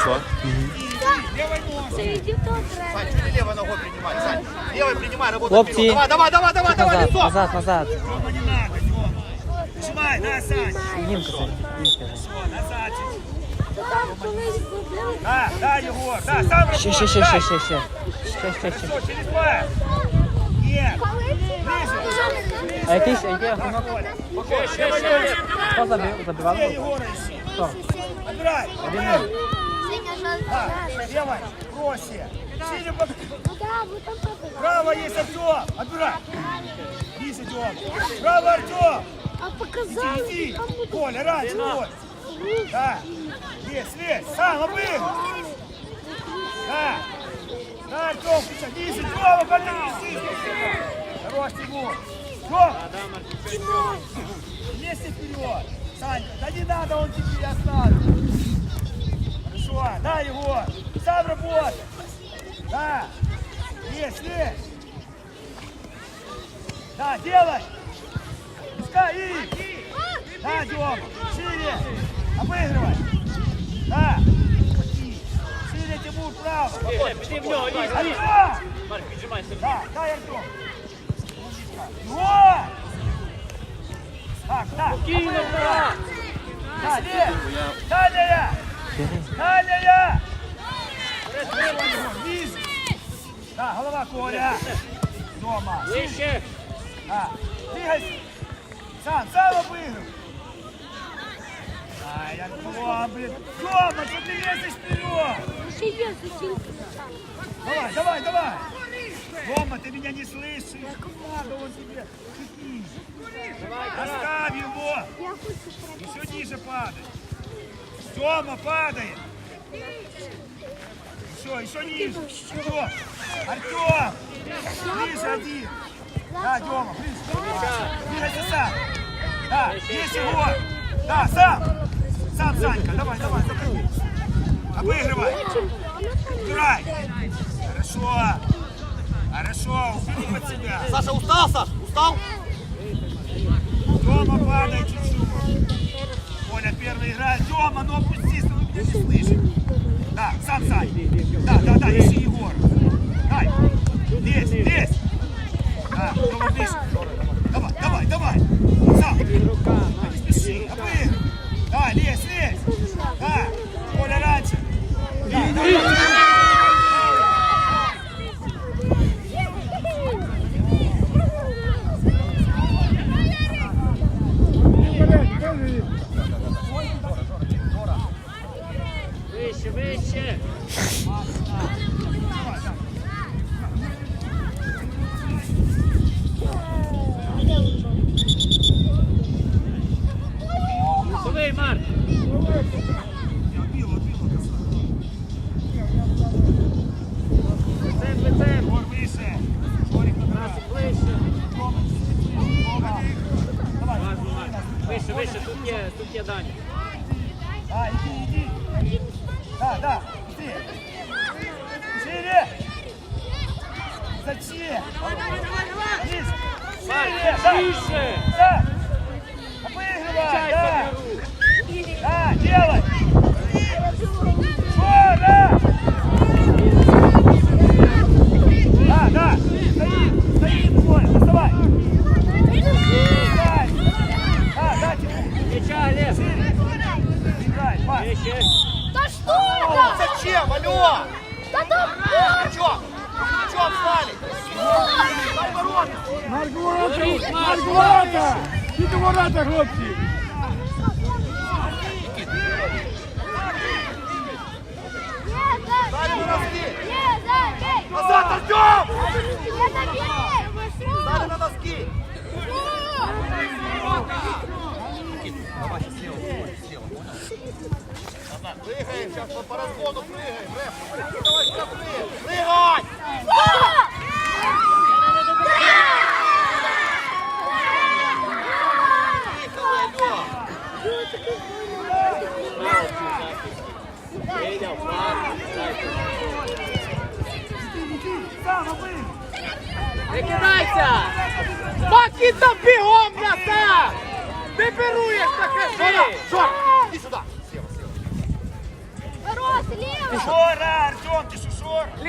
Все. Це йди то треба. Сань, чуть левой ногой принимай, Сань. Левой принимай, работай Хлопці. вперед. Давай, давай, давай, давай, давай, Назад, лицо. назад, назад. Рома, не надо, Тёма. Нажимай, на, Сань. Дімка, це, Дімка. Всё, назад. чуть. Та там колись зробили. Да, да, Егор, да, сам работай. Ще, ще, ще, дай. ще, ще, ще. Ще, ще, ще. Всё, через два. Нет, А якийсь, а який рахунок? Хто забив? Забивав? где Егора ищи? Хто? Отбирай. Один нуль. Да, Левой, проще. Сильно под... Право есть Артем. Отбирай. Вниз идем. Право Артем. А показал. Иди, иди. Коля, раньше, Коля. Да. Лезь, лезь. Сам, а лобы. Да. Да, Артем, вниз идем. Хорош, Тимур. Тимур. Вместе вперед. Санька, да не надо, он тебе останется Хорошо, да, Егор. Сам работай. Да. Есть, есть. Да, делай. Пускай и. Да, Дема, шире. Обыгрывай. Да. Шире, Тимур, право. Піди в нього, лізь, лізь. Артем! Марк, піджимай собі. Да, дай Артем. Вот. Так, так. Спокійно, брат. Да, Лев. Далее. Далее. Низ. Да, голова Коля. Дома. Вище. Да. Двигайся. Сам, сам обыгрывай. Ай, Антон, блин. Дома, что ты лезешь вперед? Ще є сусідки. Давай, давай, давай. Дома, ты меня не слышишь. Надо он тебе. Чуть ниже. Оставь его. Я хочу треба. Еще ниже падай. Тёма падает. Еще, еще ниже. Артем. Артем. Ближе один. Да, Тёма, ближе. Двигайся сам. Да, есть его. Да, сам. Сам, Санька. Давай, давай, заходи. Обыгрывай. Играй. Хорошо. Хорошо, убери под себя. Саша, устал, Саш? Устал? Тёма, падай чуть-чуть. Коля первый играет. Тёма, ну опустись, ну меня не слышит. Да, сам Сань. Да, да, да, ищи Егора. Дай. Лезь, лезь. Да, Тёма, ближе. Давай, давай, давай. Сам. Не спеши, обыгрывай. Да, лезь, лезь. Да, Коля раньше. Да, Вище,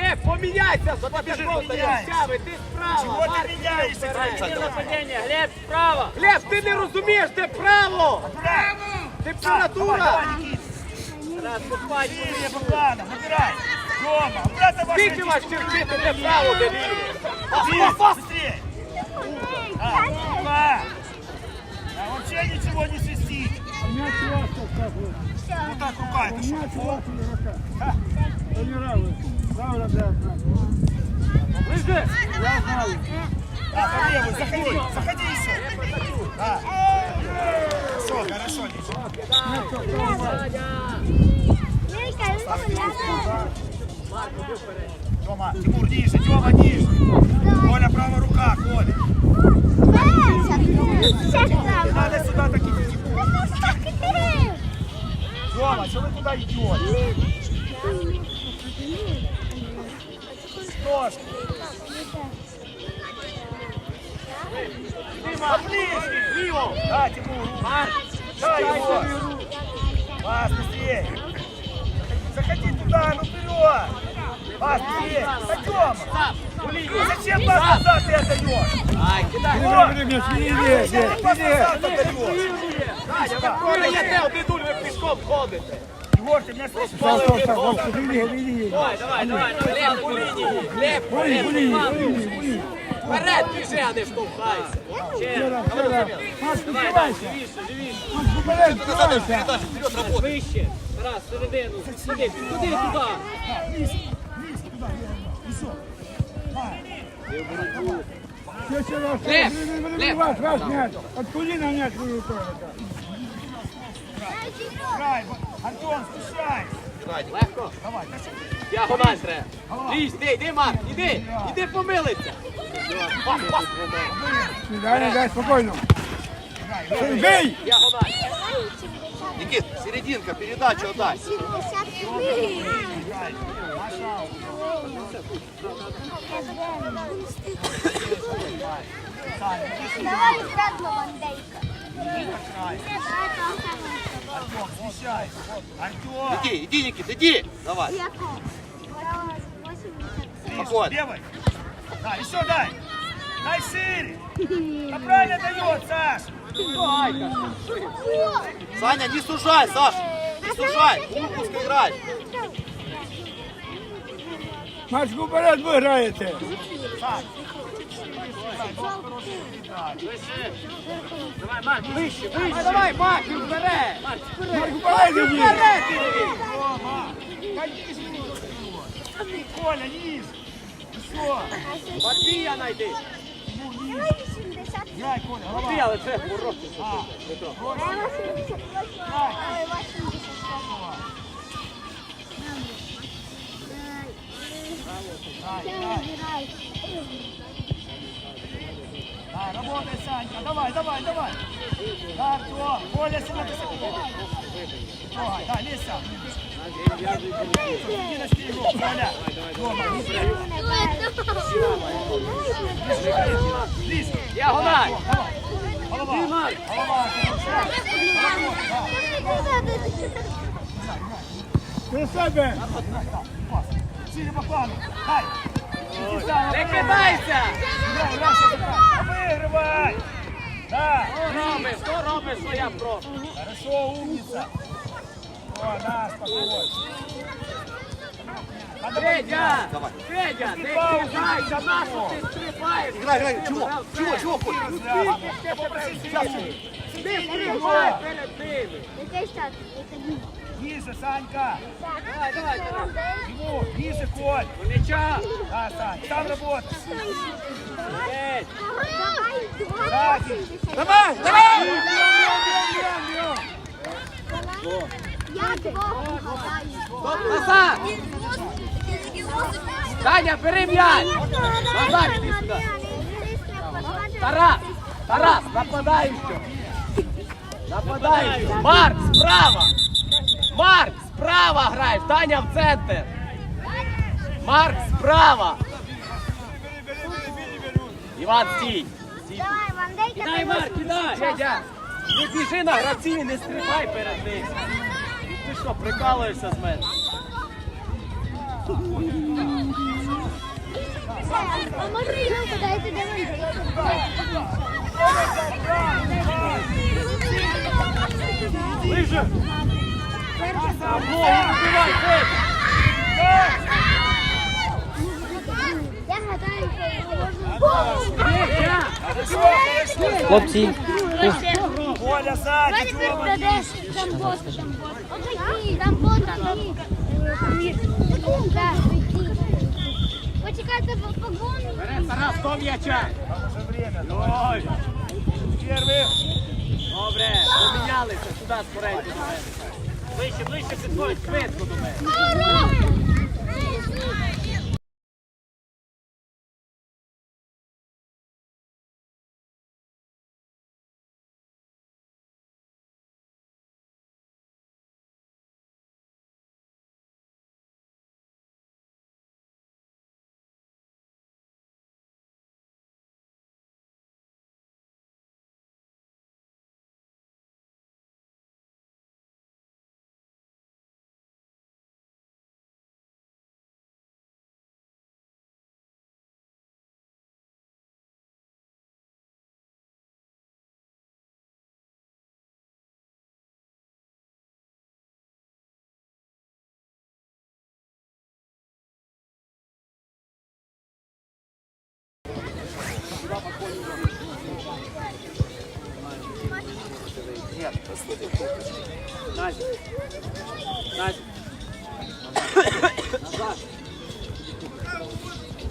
что, шор? Глеб, поміняйся з біжиш, Патриком поміняйся? Янчави, ти справа. Чого ти Марк, міняєшся? вперед. Це нападіння, Глеб, справа. Глеб, ти не розумієш, де право. Право! Ти Так, давай, температура. давай, Никит. Раз, купай. Сильнее по плану, набирай. Тёма, обратно ваши Скільки вас терпіти, де право, де ліве? Быстрее, быстрее. А, два. А вообще ничего не свистит. Вот так рука, это что? Ха. Ближе. Да, по левую, заходи, заходи еще. Да. Хорошо, хорошо, ничего. Тёма, Тимур, ниже, Тёма, ниже. Коля, правая рука, Коля. Не надо сюда так идти, Тимур. Тёма, что вы туда идете? Ножки. Поближе. Ліво. Да, Тимур. Марк, Дай дай его. собі руку. Вас, быстрее. Заходи туда, ну вперед. Вас, быстрее. Да, Тёма. Став, у лінію. Зачем пас назад ты отдаешь? Ай, кидай. Вот. Зачем ты пас назад отдаешь? Даня, ви продаєте один нуль, ви пішком ходите. Ты меня слышишь? Давай, давай, давай. Глеб по лінії. Глеб, Глеб, Вперед біжи, а не штовхайся. Ще раз. Давай, давай, живіше, живіше. Вище. Раз, середину. Сюди, туди, туди. Глеб, Глеб. От коліна м'яч вилетає. Играй, Антон, спускай. Легко. Давай, Діагональ треба. Лізь, йди, йди, Марк, іди. Іди помилиться. Дай, дай, спокійно. Бей! Діагональ. Никит, серединка, передачу отдай. Давай сразу Вандейка. Артем, смещай. Артем. Иди, иди, Никит, иди. Давай. Спокойно. левой. Да, еще дай. Дай шире. Да правильно дает, Саш. Саня, не сужай, Саша. Не сужай. Пускай играй. Матчку вперед ви граєте. Давай, Марк, вище, вище. Давай, Марк, вперед. Марк, вперед. Вперед іди. Вперед іди. Рома. Конечно. Коля, низ. Все. Матвія найди. Играй, Коля, голова. Матвія, але це хороший. Да, работай, Санька. Давай, давай, давай. Да, Артем. Коля, сюда высоко. Давай, да, лезь сам. Иди на его, Коля. Рома, ближе. Діагональ. Голова. Марк. Голова. До себе. Сильно по плану. Дай. Иди сам, Не обыгрывай. кидайся. Играй, раз, это, Обыгрывай. Да. Що робиш? Що робиш, що я прошу? Хорошо, умница. О, да, спокойно. Надо Федя! Давай. Федя, ти Паузу. кидайся, на що ти стрибаєш? Играй, играй. Чего? Чего, чего, Коля? Ти стрибай перед ними. Ниже, Санька. Давай, давай, давай. Ему, ниже, Коль. До м'яча. Да, Сань, там работа. Федь. Давай, давай! Я двох гадаю. Назад! Таня, бери м'яч! Тарас! Тарас, нападаючий! Нападаючий! Марк, справа! Марк, справа граєш! Таня в центр! Марк, справа! Іван, стій! Стій. Давай, Кидай, Марк, кидай! Федя, не біжи на гравців не стрибай перед ним! Ти що, прикалуєшся з мене? Ближе. Хлопці, Оля, сзади. Почекайте погону. Тарас, до м'яча. уже время. Ой. Первый. Добре, помінялися сюди скоренько. Ближче, ближче підходь, швидко до мене.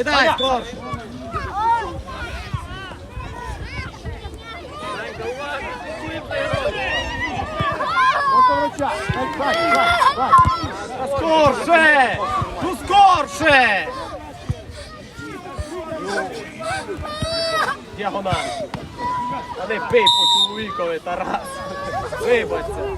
Кидай, грою. Скорше! Ну скорше! Діагональ. А не бий по чоловікові, Тарас. Вибачся.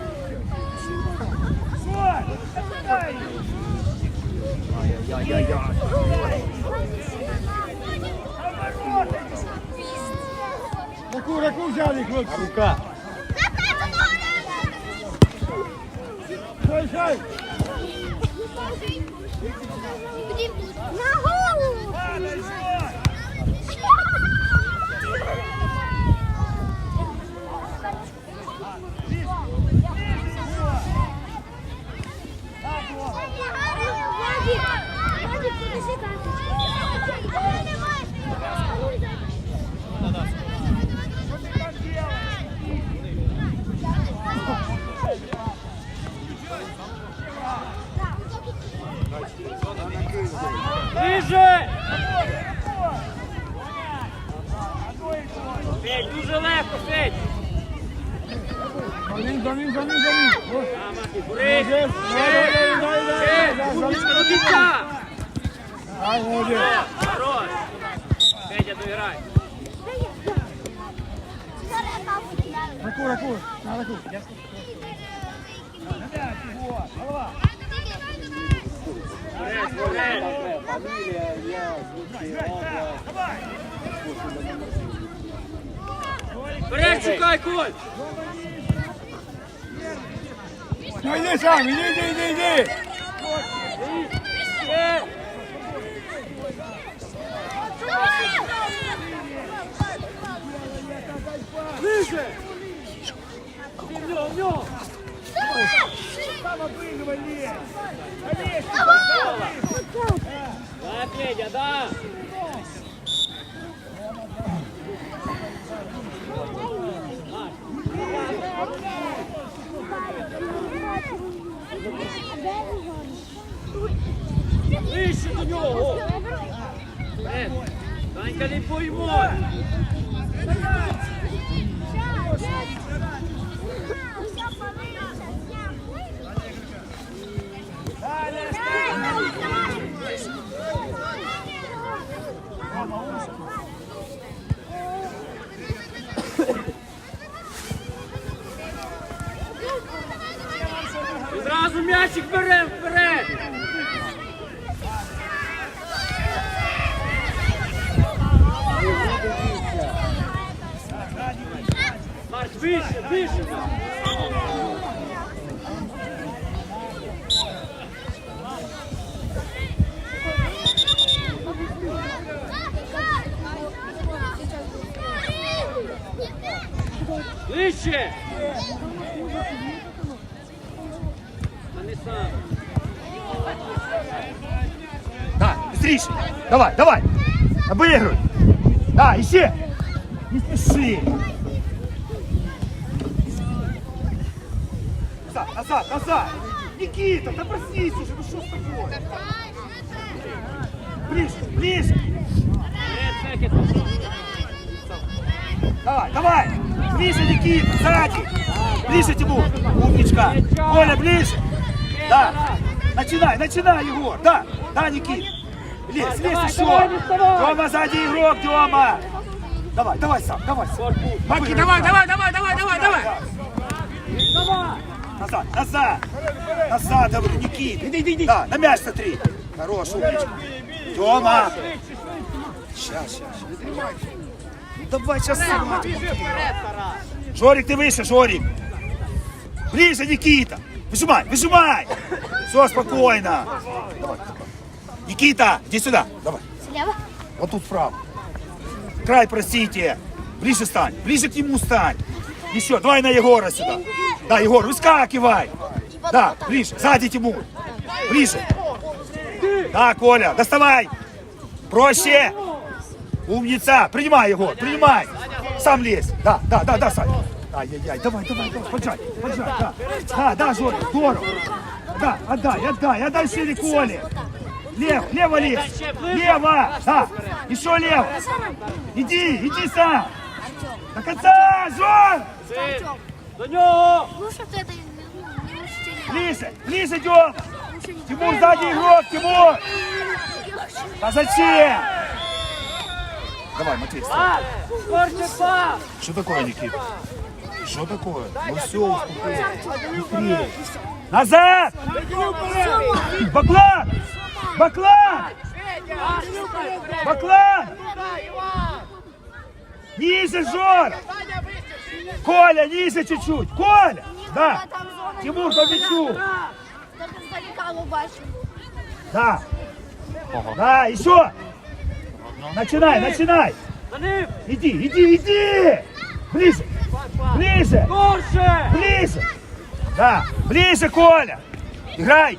Таку раку взяли, хлопці. Рука. Стой, стой. На голову! Дай, дай, дай, дай, дай. Умничка, до кінця! Ай, молодець. Хорош! Федя, доіграй! Раку, раку, на раку. Борис, Борис! Борис, шукай куль! Ну йди сам, іди, іди, іди. Е! Ближе! В нього, в нього! Да, Федя, да! Ближче до нього! Е, Данька, не поймо! М'ячик беремо вперед. Марк, вище, вище. Ближче. А не сам. Да, быстрейше. Давай, давай. Обыгрывай. Да, ищи. Не спеши. Назад, назад, назад. Никита, да проснись уже, ну что с тобой? Ближе, ближе. Вперед, Фекет. Давай, давай. Ближе, Никита, сзади. Ближе, Тимур. Умничка. Коля, ближе. Да. Начинай, начинай, Егор. Да, да, Никит. Лезь, лезь давай, еще. Тёма сзади игрок, Тёма. Давай, давай сам, давай сам. Маки, давай, давай, давай, давай, давай, давай. Назад, назад. Назад, говорю, Никит. Иди, иди, иди. Да, на мяч смотри. Хорош, умничка. Тёма. Сейчас, сейчас. Ну давай, сейчас сам. Жорик, ты выше, Жорик. Ближе, Никита. Выжимай, выжимай. Все, спокойно. Давай. Никита, иди сюда. Давай. Слева? Вот тут вправо. Край, простите. Ближе стань. Ближе к нему стань. Еще. Давай на Егора сюда. Да, Егор, выскакивай. Да, ближе. Сзади Тимур. Ближе. Да, Коля, доставай. Проще. Умница. Принимай, Егор, принимай. Сам лезь. Да, да, да, да, Сань. Ай-яй-яй, давай, давай, давай, поджать, поджать, да. Да, да, Жора, здорово. Да, отдай, отдай, отдай шире Коле. Лево, лево лезь. Лево, да. Еще лево. Иди, иди сам. До конца, Жор. До нього. Лучше ты это не учителя. Ближе, ближе идем. Тимур, сзади игрок, Тимур. А зачем? Давай, Матвей, пас. Что такое, Никита? Что такое? Ну все, успокойся. Назад! Баклан! Баклан! Баклан! Ниже, Жор! Коля, ниже чуть-чуть! Коля! Да! Тимур, по мячу! Да! Да, еще! Начинай, начинай! Иди, иди, иди! Ближе! Ближе! Ближе! Да, ближе, Коля! Играй!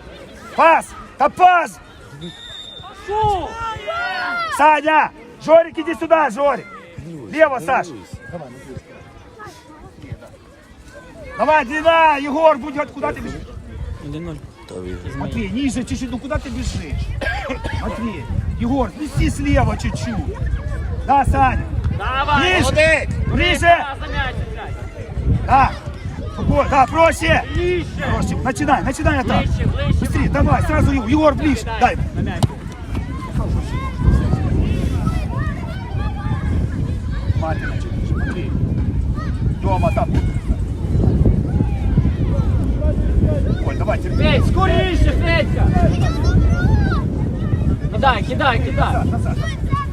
Пас! Да пас! Шу. Саня! Жорик, иди сюда, Жорик! Лево, Саш! Давай, длина! Егор, будь готов. Куда ты бежишь? 1-0. Матвей, ниже чуть-чуть, ну куда ты бежишь? Матвей, Егор, неси слева чуть-чуть. Да, Саня. Давай. Ближе! Ближе! Пас на м'яч грай. Да! Спокойно, да, проще! Ближче. Проще. Начинай, начинай атаку. Ближче, ближче. Быстрее, давай, сразу Егор, Егор ближе. Дай. На м'яч. Мартина чуть смотри. Дома там. Ой, давай, терпи. Федь, скоріше, Федька. Кидай, кидай, кидай. Назад.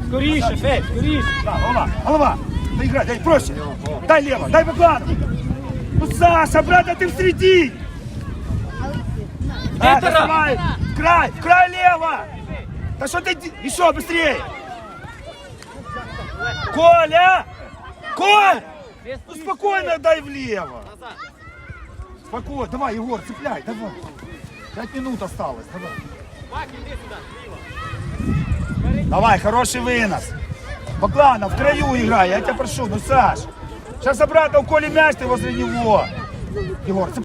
Скоріше, Федь, скоріше. Да, голова, голова. Доиграй, дай проще. Дай лево, дай Баклану. Ну, Саша, брат, а ты в середине. Да, Витера. доставай. В край, в край лево. Да что ты, ди- еще быстрее. Коля! Коль! Ну спокойно дай влево. Спокойно, давай, Егор, цепляй, давай. Пять минут осталось, давай. Давай, хороший вынос. Баклана, в краю играй, я тебя прошу, ну Саш. Сейчас обратно у Коли мяч, ты возле него. Егор, цепляй.